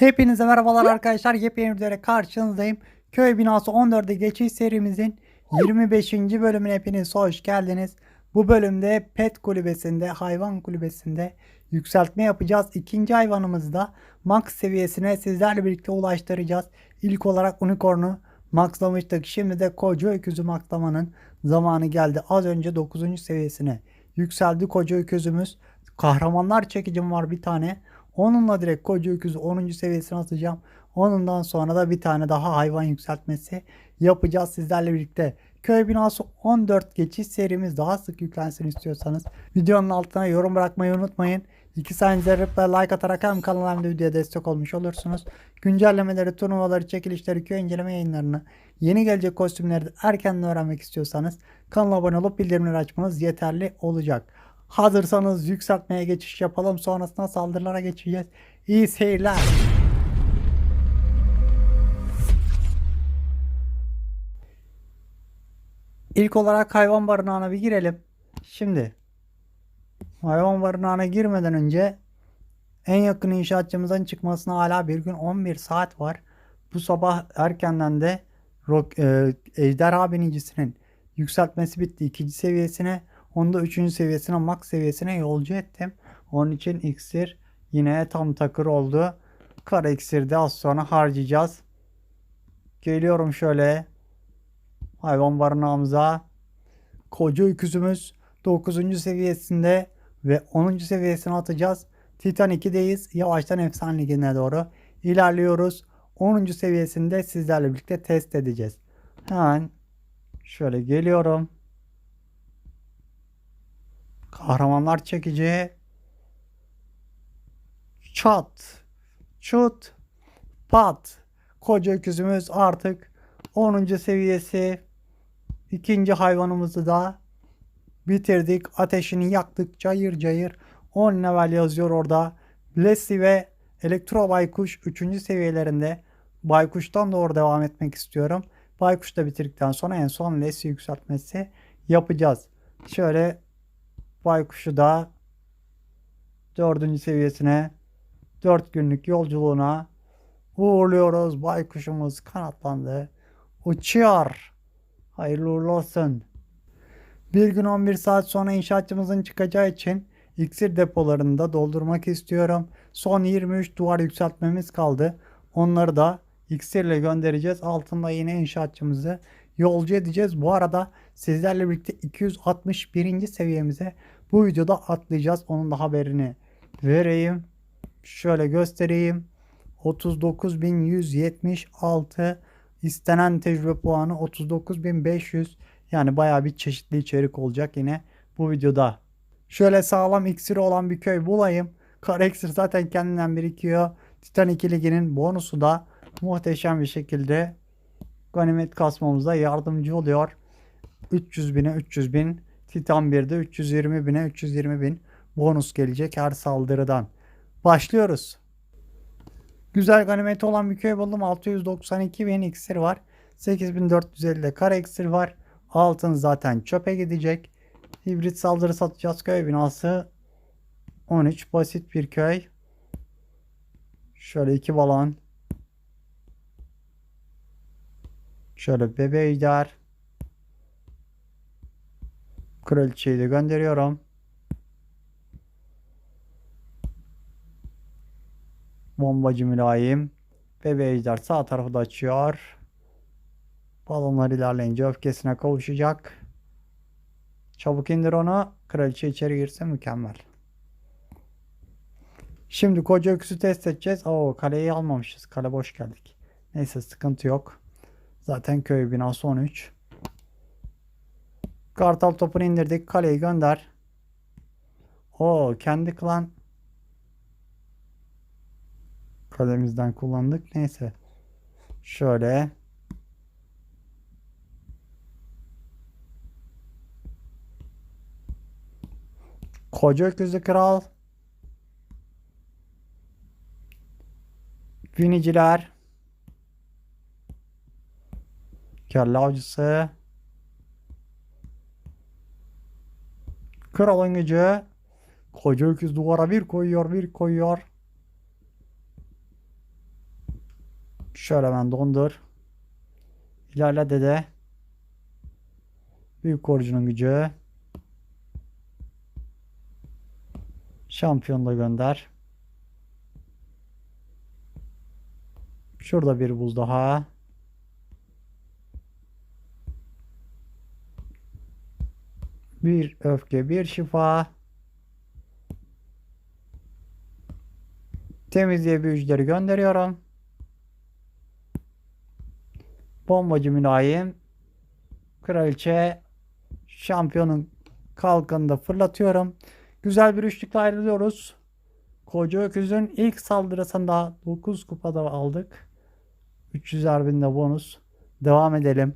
Hepinize merhabalar arkadaşlar. Yepyeni videoyla karşınızdayım. Köy binası 14'e geçiş serimizin 25. bölümüne hepiniz hoş geldiniz. Bu bölümde pet kulübesinde, hayvan kulübesinde yükseltme yapacağız. İkinci hayvanımızı da max seviyesine sizlerle birlikte ulaştıracağız. İlk olarak unicorn'u maxlamıştık. Şimdi de koca öküzü maxlamanın zamanı geldi. Az önce 9. seviyesine yükseldi koca öküzümüz. Kahramanlar çekicim var bir tane. Onunla direkt koca öküzü 10. seviyesine atacağım. Onundan sonra da bir tane daha hayvan yükseltmesi yapacağız sizlerle birlikte. Köy binası 14 geçiş serimiz daha sık yüklensin istiyorsanız videonun altına yorum bırakmayı unutmayın. İki saniyede like atarak hem kanala hem de videoya destek olmuş olursunuz. Güncellemeleri, turnuvaları, çekilişleri, köy inceleme yayınlarını, yeni gelecek kostümleri de erkenden öğrenmek istiyorsanız kanala abone olup bildirimleri açmanız yeterli olacak. Hazırsanız yükseltmeye geçiş yapalım. Sonrasında saldırılara geçeceğiz. İyi seyirler. İlk olarak hayvan barınağına bir girelim. Şimdi hayvan barınağına girmeden önce en yakın inşaatçımızın çıkmasına hala bir gün 11 saat var. Bu sabah erkenden de Rock, e, Ejderha binicisinin yükseltmesi bitti ikinci seviyesine. Onu da üçüncü seviyesine max seviyesine yolcu ettim. Onun için iksir yine tam takır oldu. Kara iksiri de az sonra harcayacağız. Geliyorum şöyle hayvan barınağımıza. Koca öküzümüz 9. seviyesinde ve 10. seviyesine atacağız. Titan 2'deyiz. Yavaştan efsane ligine doğru ilerliyoruz. 10. seviyesinde sizlerle birlikte test edeceğiz. Hemen şöyle geliyorum. Kahramanlar çekici. Çat. Çut. Pat. Koca öküzümüz artık 10. seviyesi. İkinci hayvanımızı da bitirdik. Ateşini yaktık cayır cayır. 10 level yazıyor orada. Blessy ve Elektro Baykuş 3. seviyelerinde. Baykuş'tan doğru devam etmek istiyorum. Baykuş da bitirdikten sonra en son Leslie yükseltmesi yapacağız. Şöyle Baykuş'u da 4. seviyesine 4 günlük yolculuğuna uğurluyoruz. Baykuşumuz kanatlandı. Uçuyor. Hayırlı uğurlu olsun. Bir gün 11 saat sonra inşaatçımızın çıkacağı için iksir depolarını da doldurmak istiyorum. Son 23 duvar yükseltmemiz kaldı. Onları da iksirle göndereceğiz. Altında yine inşaatçımızı yolcu edeceğiz. Bu arada sizlerle birlikte 261. seviyemize bu videoda atlayacağız. Onun da haberini vereyim. Şöyle göstereyim. 39.176 istenen tecrübe puanı 39.500 yani baya bir çeşitli içerik olacak yine bu videoda. Şöyle sağlam iksiri olan bir köy bulayım. Kara iksir zaten kendinden birikiyor. Titan 2 liginin bonusu da muhteşem bir şekilde ganimet kasmamıza yardımcı oluyor. 300 bine 300 bin. Titan 1'de 320 bine 320 bin bonus gelecek her saldırıdan. Başlıyoruz. Güzel ganimeti olan bir köy buldum. 692 bin iksir var. 8450 de kara iksir var. Altın zaten çöpe gidecek. Hibrit saldırı satacağız köy binası. 13 basit bir köy. Şöyle iki balon. Şöyle bebe ejder. Kraliçeyi de gönderiyorum. Bombacı mülayim. Bebe ejder sağ tarafı da açıyor. Balonlar ilerleyince öfkesine kavuşacak. Çabuk indir onu. Kraliçe içeri girse mükemmel. Şimdi koca öküzü test edeceğiz. Oo kaleyi almamışız. Kale boş geldik. Neyse sıkıntı yok. Zaten köy binası 13. Kartal topunu indirdik. Kaleyi gönder. O kendi klan kalemizden kullandık. Neyse. Şöyle. Koca öküzlü kral. Biniciler. Kelle avcısı. Kralın gücü. Koca öküz duvara bir koyuyor bir koyuyor. Şöyle ben dondur. İlerle dede. Büyük korucunun gücü. Şampiyon da gönder. Şurada bir buz daha. Bir öfke, bir şifa. Temizliğe büyücüleri gönderiyorum. Bombacı mülayim. Kraliçe şampiyonun kalkanını da fırlatıyorum. Güzel bir üçlükle ayrılıyoruz. Koca Öküz'ün ilk saldırısında 9 kupada aldık. 300'er binde bonus. Devam edelim.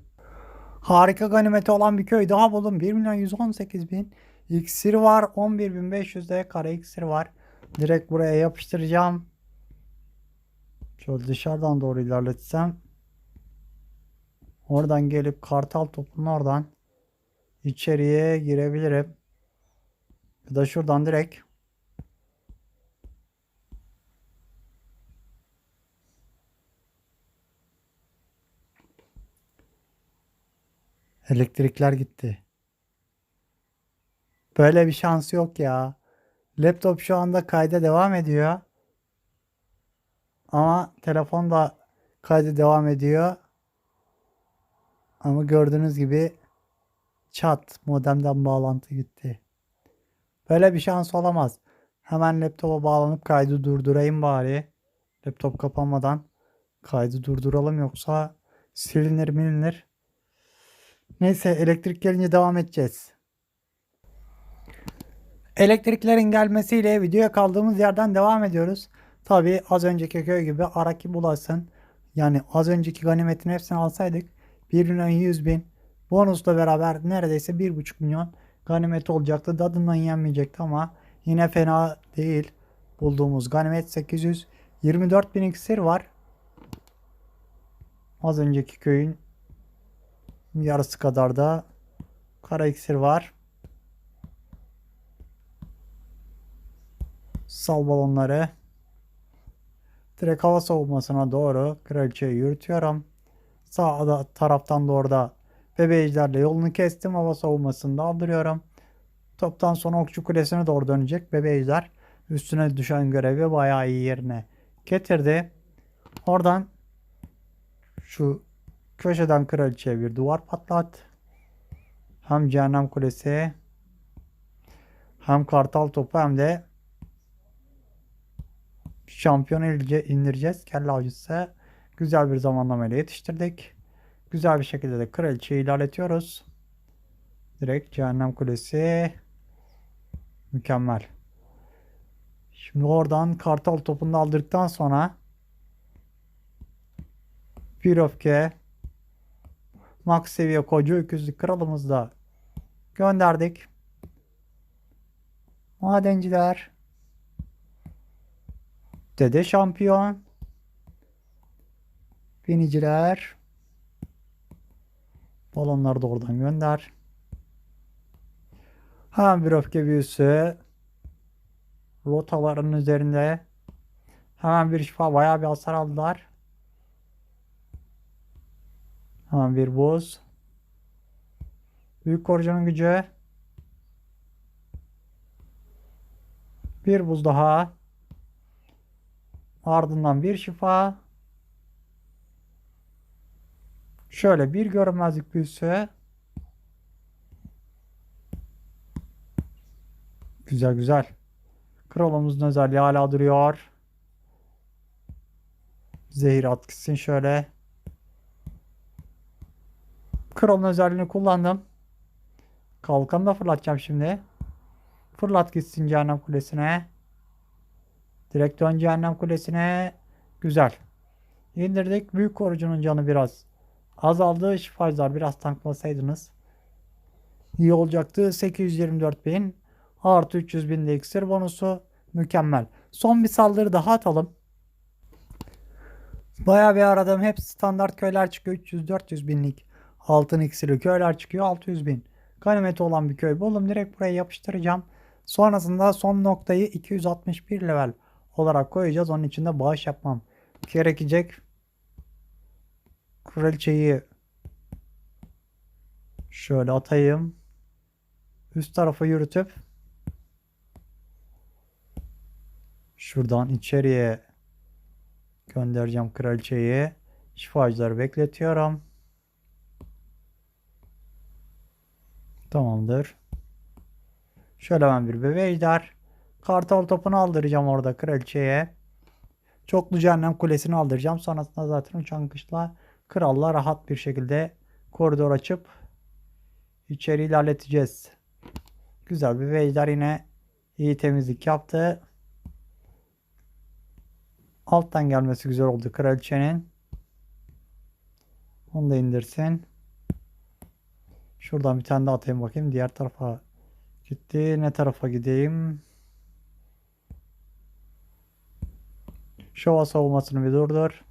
Harika ganimeti olan bir köy daha buldum. 1 milyon 118 bin. İksir var. 11.500'de kara iksir var. Direkt buraya yapıştıracağım. Şöyle dışarıdan doğru ilerletsem. Oradan gelip kartal topunun oradan içeriye girebilirim. Ya da şuradan direkt Elektrikler gitti. Böyle bir şans yok ya. Laptop şu anda kayda devam ediyor. Ama telefon da kayda devam ediyor. Ama gördüğünüz gibi çat modemden bağlantı gitti. Böyle bir şans olamaz. Hemen laptopa bağlanıp kaydı durdurayım bari. Laptop kapanmadan kaydı durduralım yoksa silinir milinir. Neyse elektrik gelince devam edeceğiz. Elektriklerin gelmesiyle videoya kaldığımız yerden devam ediyoruz. Tabi az önceki köy gibi Araki bulasın. Yani az önceki ganimetin hepsini alsaydık 1 milyon 100 bin bonusla beraber neredeyse 1,5 milyon ganimet olacaktı. Dadından yenmeyecekti ama yine fena değil. Bulduğumuz ganimet 824 bin iksir var. Az önceki köyün yarısı kadar da kara iksir var. Sal balonları. Direkt hava savunmasına doğru kraliçeyi yürütüyorum. Sağda taraftan doğru da bebeycilerle yolunu kestim. Hava savunmasını da aldırıyorum. Toptan sonra okçu kulesine doğru dönecek bebeyciler. Üstüne düşen görevi bayağı iyi yerine getirdi. Oradan şu köşeden kraliçeye bir duvar patlat. Hem cehennem kulesi hem kartal topu hem de şampiyon indireceğiz. Kelle avcısı güzel bir zamanlamayla yetiştirdik. Güzel bir şekilde de kraliçeyi ilerletiyoruz. Direkt cehennem kulesi mükemmel. Şimdi oradan kartal topunu aldıktan sonra bir öfke max seviye koca öküzlük kralımızı da gönderdik. Madenciler Dede şampiyon Biniciler Balonları da oradan gönder. Hemen bir öfke büyüsü rotaların üzerinde hemen bir şifa bayağı bir hasar aldılar. Hemen bir buz. Büyük korucunun gücü. Bir buz daha. Ardından bir şifa. Şöyle bir görünmezlik büyüsü. Güzel güzel. Kralımızın özelliği hala duruyor. Zehir at gitsin şöyle. Kralın özelliğini kullandım. Kalkanı da fırlatacağım şimdi. Fırlat gitsin cehennem kulesine. Direkt dön cehennem kulesine. Güzel. İndirdik. Büyük korucunun canı biraz azaldı. Şifacılar biraz tanklasaydınız iyi olacaktı. 824 bin artı 300 bin de iksir bonusu mükemmel. Son bir saldırı daha atalım. Bayağı bir aradım. Hep standart köyler çıkıyor. 300-400 binlik altın iksiri köyler çıkıyor. 600 bin. Ganimeti olan bir köy buldum. Direkt buraya yapıştıracağım. Sonrasında son noktayı 261 level olarak koyacağız. Onun için de bağış yapmam gerekecek. kraliçeyi şöyle atayım. Üst tarafa yürütüp şuradan içeriye göndereceğim kraliçeyi. Şifacıları bekletiyorum. Tamamdır. Şöyle ben bir bebe ejder. Kartal topunu aldıracağım orada kraliçeye. Çoklu cehennem kulesini aldıracağım. Sonrasında zaten uçan kışla kralla rahat bir şekilde koridor açıp içeri ilerleteceğiz. Güzel bir ejder yine iyi temizlik yaptı. Alttan gelmesi güzel oldu kraliçenin. Onu da indirsin. Şuradan bir tane daha atayım bakayım. Diğer tarafa gitti. Ne tarafa gideyim? Şova savunmasını bir durdur.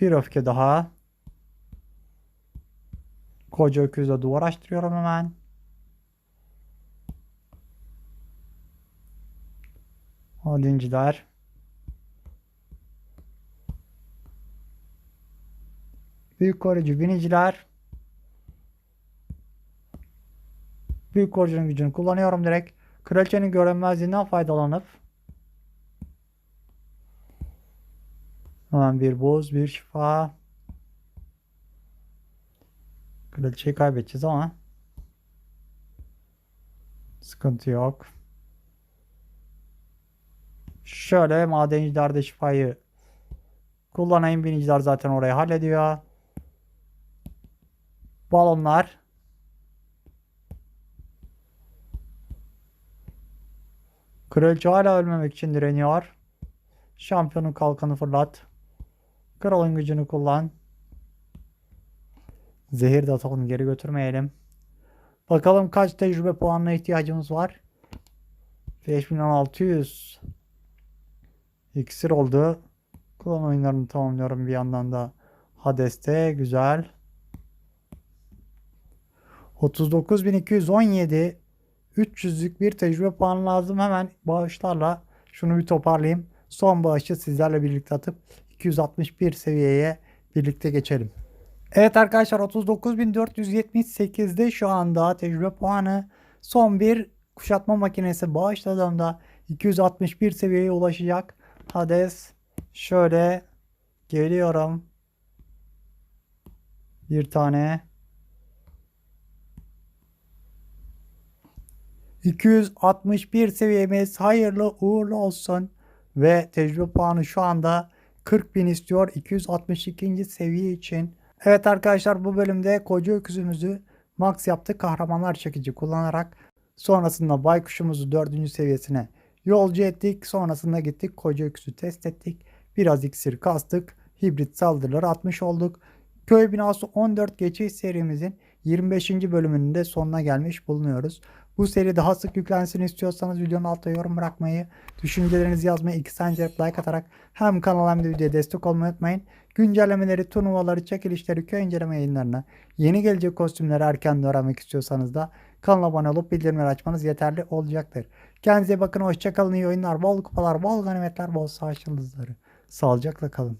Bir öfke daha. Koca öküzle duvar açtırıyorum hemen. Hadinciler. Büyük koruyucu biniciler. Büyük koruyucunun gücünü kullanıyorum direkt. Kraliçenin görünmezliğinden faydalanıp hemen bir buz, bir şifa. Kraliçeyi kaybedeceğiz ama sıkıntı yok. Şöyle madencilerde şifayı kullanayım. Biniciler zaten orayı hallediyor. Balonlar. Kraliçe hala ölmemek için direniyor. Şampiyonun kalkanı fırlat. Kralın gücünü kullan. Zehir de atalım geri götürmeyelim. Bakalım kaç tecrübe puanına ihtiyacımız var. 5600 İksir oldu. Klon oyunlarını tamamlıyorum bir yandan da Hades'te güzel. 39.217 300'lük bir tecrübe puanı lazım. Hemen bağışlarla şunu bir toparlayayım. Son bağışı sizlerle birlikte atıp 261 seviyeye birlikte geçelim. Evet arkadaşlar 39.478'de şu anda tecrübe puanı son bir kuşatma makinesi bağışladığımda 261 seviyeye ulaşacak. Hades şöyle geliyorum. Bir tane 261 seviyemiz hayırlı uğurlu olsun ve tecrübe puanı şu anda 40.000 istiyor 262. seviye için. Evet arkadaşlar bu bölümde koca öküzümüzü max yaptık kahramanlar çekici kullanarak. Sonrasında baykuşumuzu 4. seviyesine yolcu ettik. Sonrasında gittik koca öküzü test ettik. Biraz iksir kastık. Hibrit saldırıları atmış olduk. Köy binası 14 geçiş serimizin 25. bölümünün de sonuna gelmiş bulunuyoruz. Bu seri daha sık yüklensin istiyorsanız videonun altına yorum bırakmayı, düşüncelerinizi yazmayı, iki sence like atarak hem kanala hem de videoya destek olmayı unutmayın. Güncellemeleri, turnuvaları, çekilişleri, köy inceleme yayınlarına, yeni gelecek kostümleri erken öğrenmek istiyorsanız da kanala abone olup bildirimleri açmanız yeterli olacaktır. Kendinize bakın, hoşçakalın, iyi oyunlar, bol kupalar, bol ganimetler, bol savaş yıldızları. Sağlıcakla kalın.